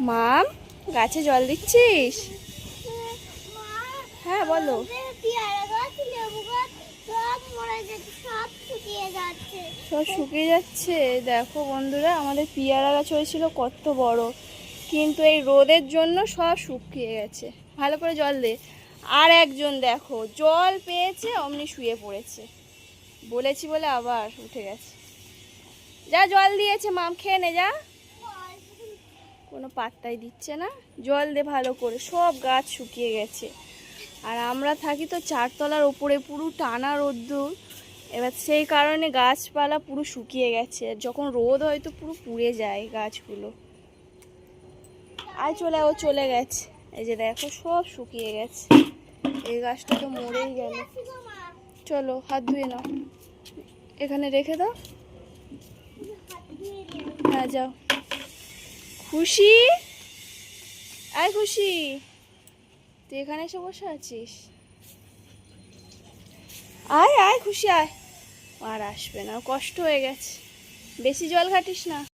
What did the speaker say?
মাম, গাছে জল দিচ্ছিস? হ্যাঁ বলো। সব শুকিয়ে যাচ্ছে। দেখো বন্ধুরা, আমাদের পিয়ারা গাছ হয়েছিল কত বড়। কিন্তু এই রোদের জন্য সব শুকিয়ে গেছে। ভালো করে জল দে। আর একজন দেখো, জল পেয়েছে, অমনি শুয়ে পড়েছে। বলেছি বলে আবার উঠে গেছে। যা জল দিয়েছে, মাম, খেয়ে নে, যা। কোনো পাত্তাই দিচ্ছে না। জল দে ভালো করে, সব গাছ শুকিয়ে গেছে। আর আমরা থাকি তো চারতলার ওপরে, পুরো টানা রোদ্দুর। এবার সেই কারণে গাছপালা পুরো শুকিয়ে গেছে। যখন রোদ হয় তো পুরো পুড়ে যায় গাছগুলো। আর চলে, ও চলে গেছে। এই যে দেখো, সব শুকিয়ে গেছে। এই গাছটা তো মরেই গেল। চলো, হাত ধুয়ে নাও। এখানে রেখে দাও। হ্যাঁ যাও। খুশি? আয় খুশি। তুই এখানে এসে বসে আছিস? আয় আয় খুশি, আয়। আর আসবে না কষ্ট হয়ে গেছে। বেশি জল ঘাটিস না।